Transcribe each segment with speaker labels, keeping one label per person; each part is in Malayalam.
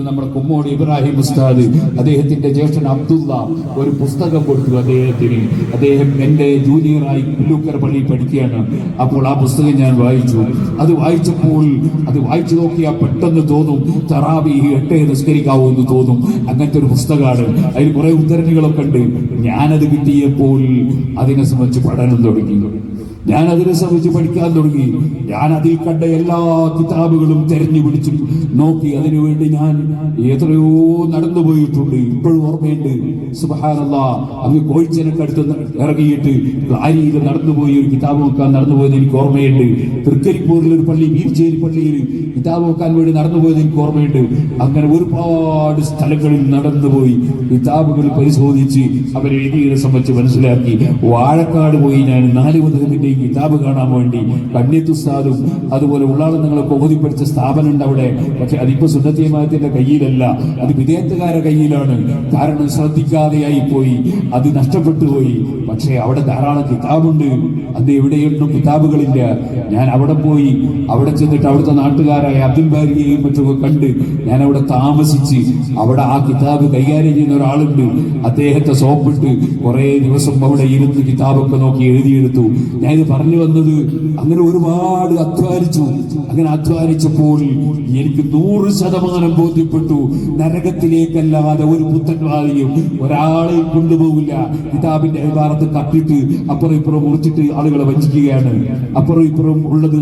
Speaker 1: നമ്മുടെ കുമ്മോടി ഇബ്രാഹിം ഉസ്താദ് അദ്ദേഹത്തിന്റെ ജ്യേഷ്ഠൻ അബ്ദുള്ള ഒരു പുസ്തകം കൊടുത്തു അദ്ദേഹത്തിന്. അദ്ദേഹം എന്റെ ജൂനിയറായി പുല്ലൂക്കർ പള്ളി പഠിക്കുകയാണ്. അപ്പോൾ ആ പുസ്തകം ഞാൻ വായിച്ചു. അത് വായിച്ചപ്പോൾ അത് വായിച്ചു നോക്കിയാൽ പെട്ടെന്ന് തോന്നും തറാവി എട്ടേ നിസ്കരിക്കാവൂ എന്ന് തോന്നും. അങ്ങനത്തെ ഒരു പുസ്തകമാണ്. അതിൽ കുറെ ഉദ്ധരണികളൊക്കെ ഉണ്ട്. ഞാനത് കിട്ടിയപ്പോൾ അതിനെ സംബന്ധിച്ച് പഠനം തുടങ്ങി. ഞാൻ അതിനെ സംബന്ധിച്ച് പഠിക്കാൻ തുടങ്ങി. ഞാൻ അതിൽ കണ്ട എല്ലാ കിതാബുകളും തെരഞ്ഞു പിടിച്ചു. നോക്കി അതിനുവേണ്ടി ഞാൻ എത്രയോ നടന്നു പോയിട്ടുണ്ട്. ഇപ്പോഴും ഓർമ്മയുണ്ട്. സുബഹാനല്ല അത് കോഴിച്ചനക്കടുത്ത് ഇറങ്ങിയിട്ട് ലാരിയിൽ നടന്നുപോയി ഒരു കിതാബ് നോക്കാൻ നടന്നുപോയത് എനിക്ക് ഓർമ്മയുണ്ട്. തൃക്കരിപ്പൂരിൽ ഒരു പള്ളി വീർച്ചേരി പള്ളിയിൽ കിതാബ് നോക്കാൻ വേണ്ടി നടന്നുപോയത് എനിക്ക് ഓർമ്മയുണ്ട്. അങ്ങനെ ഒരുപാട് സ്ഥലങ്ങളിൽ നടന്നുപോയി കിതാബുകൾ പരിശോധിച്ച് അവരെ എഴുതിയതിനെ സംബന്ധിച്ച് മനസ്സിലാക്കി. വാഴക്കാട് പോയി ഞാൻ നാല് മുതലിന്റെ കിതാബ് കാണാൻ വേണ്ടി കണ്യത്തുസാദും അതുപോലെ ഉള്ളാളും നിങ്ങളെ പഠിച്ച സ്ഥാപനം ഉണ്ട് അവിടെ. പക്ഷെ അതിപ്പോ സുന്നത്തിയമാത്തിന്റെ കയ്യിലല്ല അത് വിദേഹത്തുകാരുടെ കയ്യിലാണ്. കാരണം ശ്രദ്ധിക്കാതെയായി പോയി അത് നഷ്ടപ്പെട്ടു പോയി. പക്ഷേ അവിടെ ധാരാളം കിതാബുണ്ട് അത് എവിടെയുണ്ടും കിതാബുകളില്ല. ഞാൻ അവിടെ പോയി അവിടെ ചെന്നിട്ട് അവിടുത്തെ നാട്ടുകാരായ അബ്ദുൽ ബാരിയെയും മറ്റൊക്കെ കണ്ട് ഞാൻ അവിടെ താമസിച്ച് അവിടെ ആ കിതാബ് കൈകാര്യം ചെയ്യുന്ന ഒരാളുണ്ട്. അദ്ദേഹത്തെ സോപ്പിട്ട് കുറെ ദിവസം അവിടെ ഇരുന്ന് കിതാബൊക്കെ നോക്കി എഴുതിയെടുത്തു. ഞാൻ പറഞ്ഞു വന്നത് അങ്ങനെ ഒരുപാട് അധ്വാനിച്ചു. അങ്ങനെ അധ്വാനിച്ചപ്പോൾ എനിക്ക് നൂറ് ശതമാനം ബോധ്യപ്പെട്ടു. നരകത്തിലേക്കല്ലാതെ ഒരു പുത്തൻവാദിയും ഒരാളെയും കൊണ്ടുപോകില്ല. കിതാബിന്റെ അഭിഭാരത്ത് കട്ടിട്ട് അപ്പുറം ഇപ്പുറം മുറിച്ചിട്ട് ആളുകളെ വഞ്ചിക്കുകയാണ്. അപ്പുറം ഇപ്പുറം ഉള്ളത്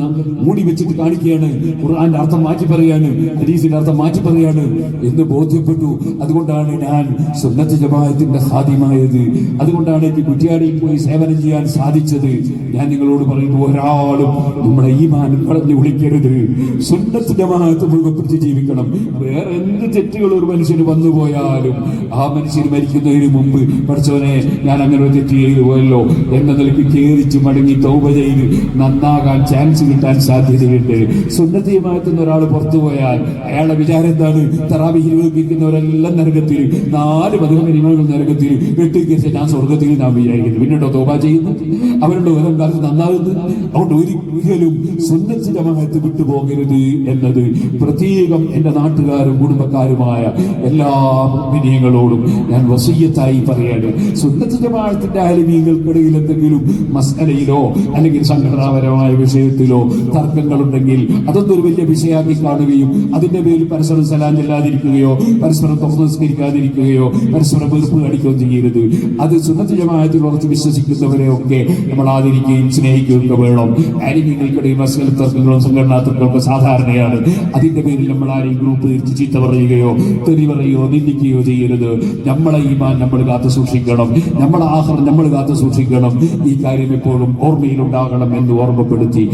Speaker 1: മൂടി വെച്ചിട്ട് കാണിക്കുകയാണ്. ഖുർആന്റെ അർത്ഥം മാറ്റി പറയാണ്. ഹദീസിന്റെ അർത്ഥം മാറ്റി പറയാണ്. എന്ന് ബോധ്യപ്പെട്ടു. അതുകൊണ്ടാണ് ഞാൻ സുന്നത്ത് ജമാഅത്തിന്റെ സാധ്യമായത് അതുകൊണ്ടാണ് എനിക്ക് കുറ്റിയാടിയിൽ പോയി സേവനം ചെയ്യാൻ സാധിച്ചത്. ഞാൻ നിങ്ങളോട് പറയുന്നു ഒരാളും നമ്മുടെ ഈ മാനം കളഞ്ഞു വിളിക്കരുത്. സ്വന്തത്തിന്റെ ജമാഅത്ത് മുഴുവൻ ജീവിക്കണം. വേറെ എന്ത് തെറ്റുകൾ ഒരു മനുഷ്യന് വന്നു പോയാലും ആ മനുഷ്യൻ മരിക്കുന്നതിന് മുമ്പ് പഠിച്ചവനെ ഞാൻ അങ്ങനെ ഒരു തെറ്റ് ചെയ്തു പോയല്ലോ എന്ന നിലയ്ക്ക് കേറിച്ച് മടങ്ങി തൗപ ചെയ്ത് നന്നാകാൻ ചാൻസ് കിട്ടാൻ സാധ്യതയുണ്ട്. സുന്നത്ത് ജമാഅത്തുന്ന ഒരാൾ പുറത്തു പോയാൽ അയാളുടെ വിചാരം എന്താണ്? തറാവിഹിൽ ഉപയോഗിക്കുന്നവരെല്ലാം നരകത്തിൽ നാല് പതിനൊന്ന് നരകത്തിൽ എട്ട് കേസ് ഞാൻ സ്വർഗത്തിൽ നാം വിചാരിക്കുന്നു പിന്നെ തോപ ചെയ്യുന്നു അവരുടെ ഓരോ കാലത്ത് നന്നാകുന്നു അതുകൊണ്ട് ഒരിക്കലും സുന്നത്ത് ജമാഅത്ത് വിട്ടുപോകരുത് എന്നത് പ്രത്യേകം എന്റെ നാട്ടുകാരും കുടുംബക്കാരുമായ എല്ലാ വിനയങ്ങളോടും ഞാൻ വസീയത്തായി പറയാണ്. സുന്നത്ത് ജമാഅത്തിന്റെ അലിമീകൾക്കിടയിൽ എന്തെങ്കിലും മസ്കലയിലോ അല്ലെങ്കിൽ സംഘടനാപരമായ വിഷയത്തിലോ തർക്കങ്ങളുണ്ടെങ്കിൽ അതൊന്നും ഒരു വലിയ വിഷയമാക്കി കാണുകയും അതിന്റെ പേരിൽ പരസ്പരം സലാം ചെല്ലാതിരിക്കുകയോ പരസ്പരം തുറന്നുസ്കരിക്കാതിരിക്കുകയോ പരസ്പരം വെറുപ്പ് കാണിക്കുകയോ ചെയ്യരുത്. അത് സുന്നത്ത് ജമാഅത്തിൽ ഉറച്ച് വിശ്വസിക്കുന്നവരെ ഒക്കെ നമ്മൾ ആദരിക്കുകയും സ്നേഹിക്കുകയും ഒക്കെ വേണം ആലിമീങ്ങൾക്കിടയിൽ മസ്കല തർക്കങ്ങളും സംഘടനാ സാധാരണയാണ്. അതിന്റെ പേരിൽ നമ്മൾ ആരെയും ഗ്രൂപ്പ് തിരിച്ച് ചീത്ത പറയുകയോ തെറി പറയുകയോ നിന്ദിക്കുകയോ ചെയ്യരുത്. നമ്മളെ ഈമാൻ നമ്മൾ കാത്തു സൂക്ഷിക്കണം. നമ്മളെ ആഹാരം നമ്മൾ കാത്തു സൂക്ഷിക്കണം. ഈ കാര്യം എപ്പോഴും ഓർമ്മയിലുണ്ടാകണം എന്ന് ഓർമ്മപ്പെടുത്തി